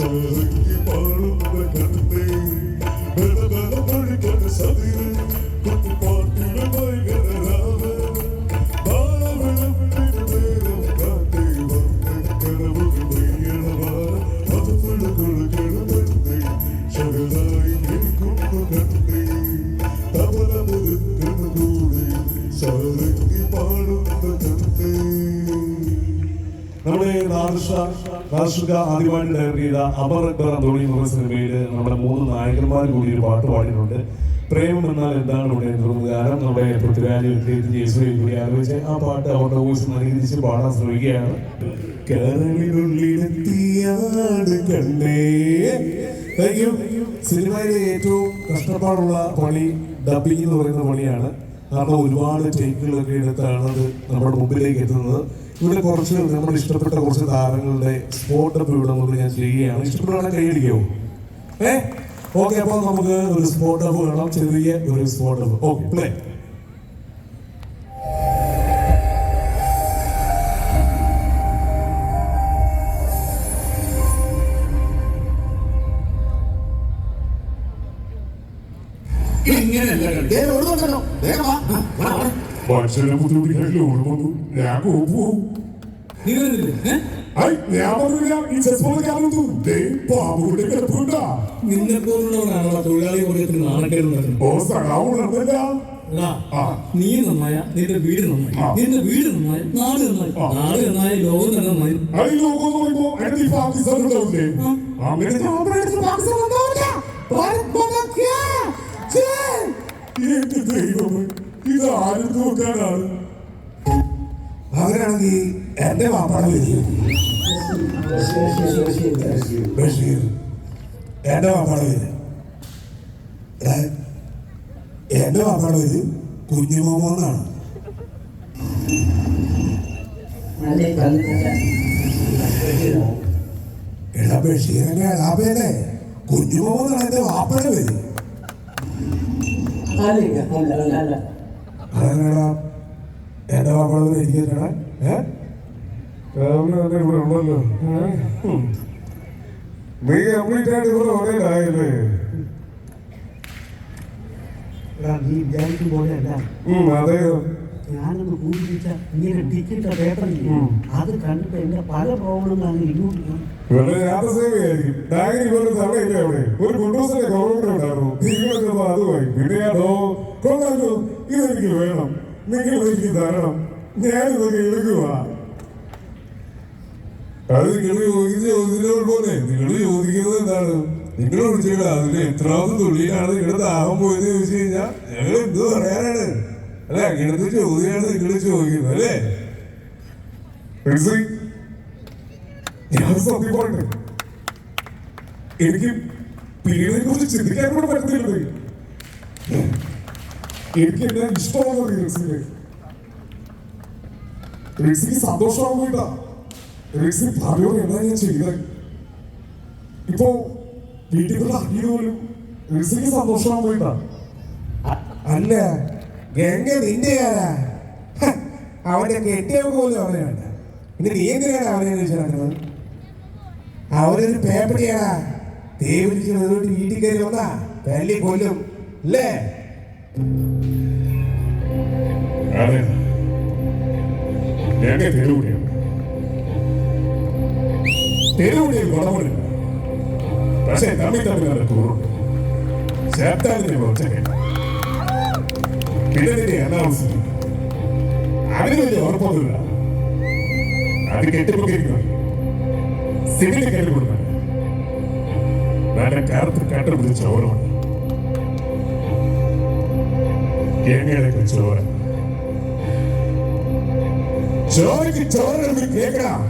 സാരക്ക് പാടുന്ന കണ്ടേ പഴിക്കണ സതിര് കുട്ടിപ്പാട്ടിയുടെ ഭയങ്കര രാധ നമ്മുടെ നാദൃശ കാർഷിക ആദ്യമായിട്ട് ഡയറക്ട് ചെയ്ത അമർ അക്ബർ അന്തോണി എന്ന സിനിമയിൽ നമ്മുടെ മൂന്ന് നായകന്മാർ കൂടി ഒരു പാട്ട് പാടിയിട്ടുണ്ട്. പ്രേമം എന്നാൽ എന്താണ് ഇവിടെ ഗാനം നമ്മുടെ പൃഥ്വിരാജ് ജയശ്രീ കൂടി ആലോചിച്ച് ആ പാട്ട് അവരുടെ വോയിസ് അനുകരിച്ച് പാടാൻ ശ്രമിക്കുകയാണ്. കരളിനുള്ളിലെത്തിയാണ് കണ്ടേ. സിനിമയിലെ ഏറ്റവും കഷ്ടപ്പാടുള്ള പണി ഡബിങ് എന്ന് പറയുന്ന പണിയാണ്. കാരണം ഒരുപാട് ടേക്കുകളൊക്കെ എടുത്താണ് അത് നമ്മുടെ മുമ്പിലേക്ക് എത്തുന്നത്. ഇവിടെ കുറച്ച് നമ്മുടെ ഇഷ്ടപ്പെട്ട കുറച്ച് താരങ്ങളുടെ സ്പോട്ട് ഇവിടെ നമുക്ക് ഞാൻ ചെയ്യുകയാണ്. ഇഷ്ടപ്പെടുകയാണെങ്കിൽ കൈയടിക്കാവോ ഏ? ഓക്കെ അപ്പോൾ നമുക്ക് ഒരു സ്പോട്ട് അപ്പ് വേണം ചെറിയ ഒരു സ്പോട്ട് അപ്പ് ഓക്കെ പ്ലേ ഇങ്ങനെയല്ല കളി. ദേ ഓടുന്നുണ്ടല്ലോ. വേഗം വാ. മനുഷ്യനെ ബുദ്ധിമുട്ടിക്കാനുള്ള ഓർമ്മ ഞാൻ പോകും ഞാൻ പറഞ്ഞില്ല ഈ ചെസ് കാണുന്നു ദേ പാമ്പുകൂടെ കിടപ്പുണ്ടാ. നിന്നെ പോലുള്ളവരാണല്ലോ തൊഴിലാളി വർഗത്തിന് നാണക്കേട് ഓ സഖാവ് ആ. നീ നന്നായ നിന്റെ വീട് നന്നായി. നിന്റെ വീട് നന്നായി. നാട് നന്നായി. നാട് നന്നായി ലോകം തന്നെ നന്നായി. അങ്ങനെ ദൈവമേ? ഇത് ആരും നോക്കാനാണ്. അങ്ങനെയാണെങ്കിൽ എന്റെ മാപ്പാട വരും ബഷീർ എന്റെ മാപ്പാട വരും എന്റെ മാപ്പാട വരും കുഞ്ഞുമോമെന്നാണ് എടാ ബഷീറിന്റെ എളാപ്പയല്ലേ കുഞ്ഞുമോമെന്നാണ് എന്റെ മാപ്പാട വരും അതെന്നാടാ എന്റെ മക്കളൊന്നും ഇരിക്കുന്നടാ ഏഹ് ഇവിടെ ഉള്ളല്ലോ നീ കംപ്ലീറ്റ് ആയിട്ട് ഇവിടെ എടാ, നീ വിചാരിക്കും പോലെയല്ല. അതെ. ഞാനൊന്ന് പൂജിച്ച ഇങ്ങനെ ടിക്കറ്റ് പേപ്പറില്ല. അത് കണ്ടിട്ട് എന്റെ പല ഇങ്ങോട്ട് പോലെ തവണയില്ല അവിടെ ഒരു കുണ്ടൂസിന്റെ ഗവൺമെന്റ് ഉണ്ടായിരുന്നു. നിങ്ങളൊക്കെ അതുമായി പിന്നെ ഞാനോ കൊള്ളാലോ ഇതെനിക്ക് വേണം. നിങ്ങൾ എനിക്ക് തരണം. ഞാനിതൊക്കെ എടുക്കുക അത് നിങ്ങൾ ചോദിച്ച ചോദ്യത്തിനോട് പോലെ നിങ്ങൾ ചോദിക്കുന്നത് എന്താണ്? നിങ്ങൾ വിളിച്ചില്ല അതിന് എത്രാമത് തുള്ളിയാണ് നിങ്ങളുടെ ദാഹം പോയെന്ന് ചോദിച്ചു കഴിഞ്ഞാൽ ഞങ്ങൾ എന്ത് പറയാനാണ്? അല്ലെ? അങ്ങനത്തെ ചോദ്യമാണ് നിങ്ങൾ ചോദിക്കുന്നത് അല്ലേ? ഞാൻ സത്യം പറഞ്ഞു എനിക്ക് പേരിനെ കുറിച്ച് ചിന്തിക്കാൻ കൂടെ പറ്റുന്നില്ല എനിക്ക് എന്നെ ഇഷ്ടമാണ് റീൽസിന് റീൽസിന് സന്തോഷമാവില്ല റീൽസിന് എന്നാ ഞാൻ ചെയ്തത്? ഇപ്പോ വീട്ടിലുള്ള അറിയുന്ന പോലും റീൽസിന് സന്തോഷമാവില്ല അല്ല. ഗംഗ നിന്റെ ആരാ? അവന്റെ കെട്ടിയ പോലും അവനെ വേണ്ട. പിന്നെ നീ എന്തിനാണ് അവനെ ചോദിച്ചത് അവനൊരു പേപ്പടിയാടാ. തീ പിടിച്ച് വീട്ടിൽ കയറി വന്നാ തല്ലി കൊല്ലും. അല്ലേ? തെരുവുടിയാണ് പക്ഷേ തമ്മിൽ തമ്മിൽ നടക്കുന്നു ചേർത്താൽ ഒറ്റയ്ക്ക് പിന്നെ നിന്റെ അനാവശ്യം അതിന് വലിയ ഉറപ്പൊന്നുമില്ല അത് കെട്ടിപ്പൊക്കിയിരിക്കുന്നു സിവിലിൽ കയറി കൊടുക്കാൻ നല്ല കറുത്ത് കട്ടർ പിടിച്ച ചോരമാണ് എങ്ങനെയൊക്കെ ചോര ചോരക്ക് ചോര കേൾക്കണം